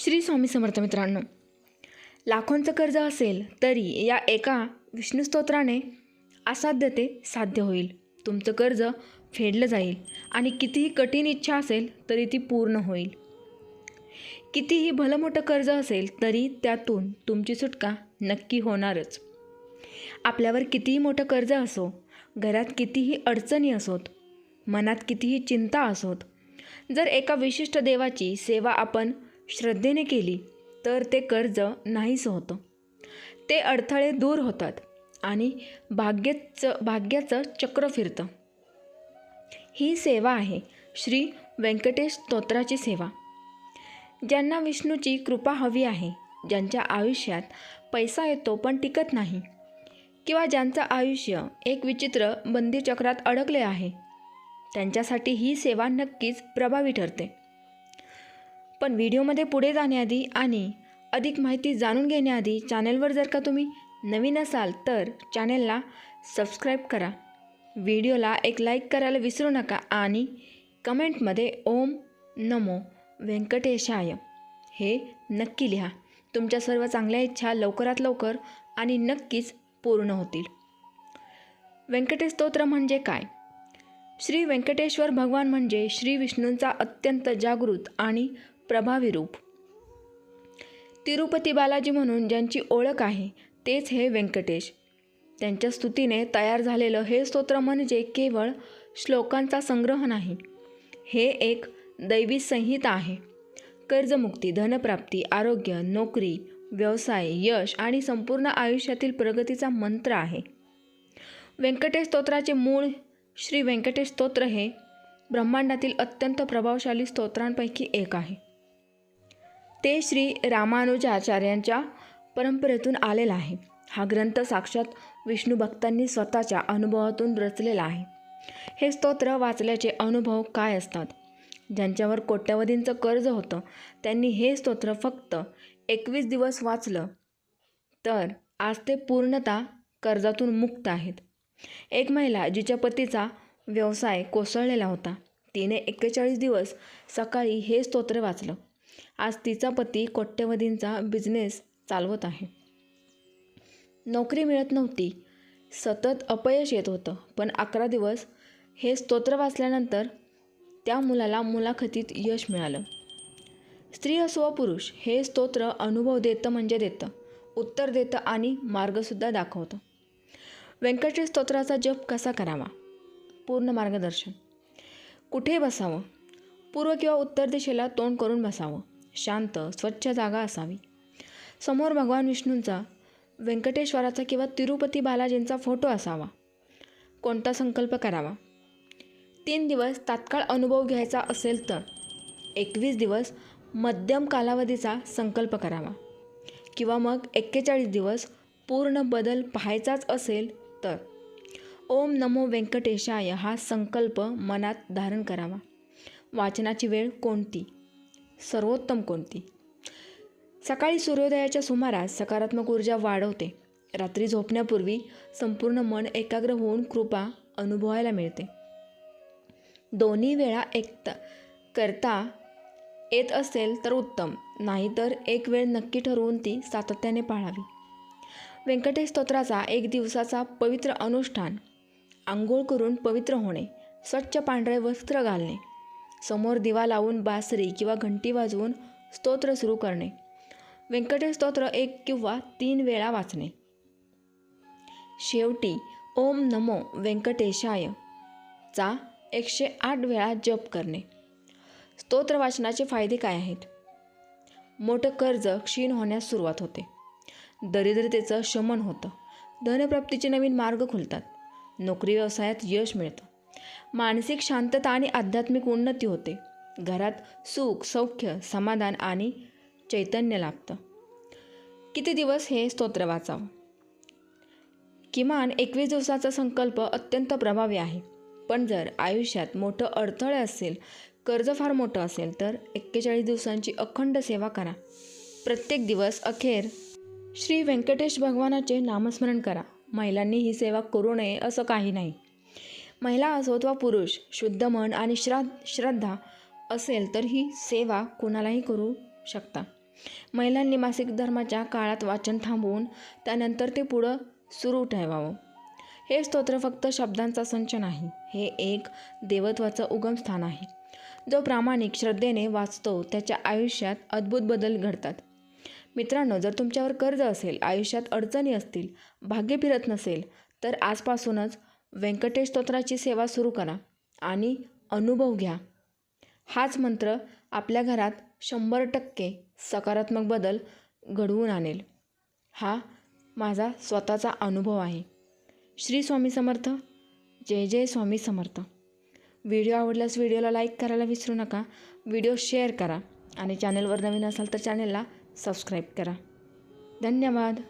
श्री स्वामी समर्थ मित्रांनो लाखोंचं कर्ज असेल तरी या एका विष्णुस्तोत्राने असाध्य ते साध्य होईल. तुमचं कर्ज फेडलं जाईल आणि कितीही कठीण इच्छा असेल तरी ती पूर्ण होईल. कितीही भलं मोठं कर्ज असेल तरी त्यातून तुमची सुटका नक्की होणारच. आपल्यावर कितीही मोठं कर्ज असो घरात कितीही अडचणी असोत मनात कितीही चिंता असोत जर एका विशिष्ट देवाची सेवा आपण श्रद्धेने केली तर ते कर्ज नाहीसं होतं. ते अडथळे दूर होतात आणि भाग्याचं भाग्याचं चक्र फिरतं. ही सेवा आहे श्री व्यंकटेश स्तोत्राची सेवा. ज्यांना विष्णूची कृपा हवी आहे ज्यांच्या आयुष्यात पैसा येतो पण टिकत नाही किंवा ज्यांचं आयुष्य एक विचित्र बंदीचक्रात अडकले आहे त्यांच्यासाठी ही सेवा नक्कीच प्रभावी ठरते. पण व्हिडिओमध्ये पुढे जाण्याआधी आणि अधिक माहिती जाणून घेण्याआधी चॅनलवर जर का तुम्ही नवीन असाल तर चॅनेलला सबस्क्राईब करा. व्हिडिओला एक लाईक करायला विसरू नका आणि कमेंटमध्ये ओम नमो व्यंकटेशाय हे नक्की लिहा. तुमच्या सर्व चांगल्या इच्छा लवकरात लवकर आणि नक्कीच पूर्ण होतील. व्यंकटेश स्तोत्र म्हणजे काय? श्री व्यंकटेश्वर भगवान म्हणजे श्री विष्णूंचा अत्यंत जागृत आणि प्रभावी रूप. तिरुपती बालाजी म्हणून ज्यांची ओळख आहे तेच हे व्यंकटेश. त्यांच्या स्तुतीने तयार झालेलं हे स्तोत्र म्हणजे केवळ श्लोकांचा संग्रह नाही हे एक दैवी संहिता आहे. कर्जमुक्ती धनप्राप्ती आरोग्य नोकरी व्यवसाय यश आणि संपूर्ण आयुष्यातील प्रगतीचा मंत्र आहे. व्यंकटेश स्तोत्राचे मूळ श्री व्यंकटेश स्तोत्र हे ब्रह्मांडातील अत्यंत प्रभावशाली स्तोत्रांपैकी एक आहे. ते श्री रामानुजाचार्यांच्या परंपरेतून आलेला आहे. हा ग्रंथ साक्षात विष्णू भक्तांनी स्वतःच्या अनुभवातून रचलेला आहे. हे स्तोत्र वाचल्याचे अनुभव काय असतात? ज्यांच्यावर कोट्यवधींचं कर्ज होतं त्यांनी हे स्तोत्र फक्त एकवीस दिवस वाचलं तर आज ते पूर्णतः कर्जातून मुक्त आहेत. एक महिला जिच्या पतीचा व्यवसाय कोसळलेला होता तिने एक्केचाळीस दिवस सकाळी हे स्तोत्र वाचलं. आज तिचा पती कोट्यवधींचा बिझनेस चालवत आहे. नोकरी मिळत नव्हती. सतत अपयश येत होतं. पण अकरा दिवस हे स्तोत्र वाचल्यानंतर त्या मुलाला मुलाखतीत यश मिळालं. स्त्री असो व पुरुष हे स्तोत्र अनुभव देतं म्हणजे देतं. उत्तर देतं आणि मार्गसुद्धा दाखवतं. व्यंकटेश स्तोत्राचा जप कसा करावा? पूर्ण मार्गदर्शन. कुठे बसावं? पूर्व किंवा उत्तर दिशेला तोंड करून बसावं. शांत स्वच्छ जागा असावी. समोर भगवान विष्णूंचा व्यंकटेश्वराचा किंवा तिरुपती बालाजींचा फोटो असावा. कोणता संकल्प करावा? तीन दिवस तात्काळ अनुभव घ्यायचा असेल तर एकवीस दिवस मध्यम कालावधीचा संकल्प करावा. किंवा मग एक्केचाळीस दिवस पूर्ण बदल पाहायचाच असेल तर ओम नमो व्यंकटेशाय हा संकल्प मनात धारण करावा. वाचनाची वेळ कोणती? सर्वोत्तम कोणती? सकाळी सूर्योदयाच्या सुमारास सकारात्मक ऊर्जा वाढवते. रात्री झोपण्यापूर्वी संपूर्ण मन एकाग्र होऊन कृपा अनुभवायला मिळते. दोन्ही वेळा एकता करता येत असेल तर उत्तम नाहीतर एक वेळ नक्की ठरवून ती सातत्याने पाळावी. व्यंकटेश स्तोत्राचा एक दिवसाचा पवित्र अनुष्ठान. आंघोळ करून पवित्र होणे स्वच्छ पांढरे वस्त्र घालणे समोर दिवा लावून बासरी किंवा घंटी वाजवून स्तोत्र सुरू करणे. व्यंकटेश स्तोत्र एक किंवा तीन वेळा वाचणे. शेवटी ओम नमो व्यंकटेशाय चा एकशे आठ वेळा जप करणे. स्तोत्र वाचनाचे फायदे काय आहेत? मोठं कर्ज क्षीण होण्यास सुरुवात होते. दरिद्रतेचं शमन होतं. धनप्राप्तीचे नवीन मार्ग खुलतात. नोकरी व्यवसायात यश मिळतं. मानसिक शांतता आणि आध्यात्मिक उन्नती होते. घरात सुख सौख्य समाधान आणि चैतन्य लाभतं. किती दिवस हे स्तोत्र वाचावं? किमान एकवीस दिवसाचा संकल्प अत्यंत प्रभावी आहे. पण जर आयुष्यात मोठं अडथळे असेल कर्ज फार मोठं असेल तर एक्केचाळीस दिवसांची अखंड सेवा करा. प्रत्येक दिवस अखेर श्री व्यंकटेश भगवानाचे नामस्मरण करा. महिलांनी ही सेवा करू नये असं काही नाही. महिला असोत वा पुरुष शुद्ध मन आणि श्रा श्रद्धा असेल तर ही सेवा कोणालाही करू शकता. महिलांनी मासिक धर्माच्या काळात वाचन थांबवून त्यानंतर ते पुढं सुरू ठेवावं. हे स्तोत्र फक्त शब्दांचा संच नाही हे एक देवत्वाचं उगमस्थान आहे. जो प्रामाणिक श्रद्धेने वाचतो त्याच्या आयुष्यात अद्भुत बदल घडतात. मित्रांनो जर तुमच्यावर कर्ज असेल आयुष्यात अडचणी असतील भाग्य फिरत नसेल तर आजपासूनच व्यंकटेश स्तोत्राची सेवा सुरू करा आणि अनुभव घ्या. हाच मंत्र आपल्या घरात शंभर टक्के सकारात्मक बदल घडवून आणेल. हा माझा स्वतःचा अनुभव आहे. श्री स्वामी समर्थ. जय जय स्वामी समर्थ. व्हिडिओ आवडल्यास व्हिडिओला लाईक करायला विसरू नका. व्हिडिओ शेअर करा आणि चॅनलवर नवीन असाल तर चॅनलला सबस्क्राईब करा. धन्यवाद.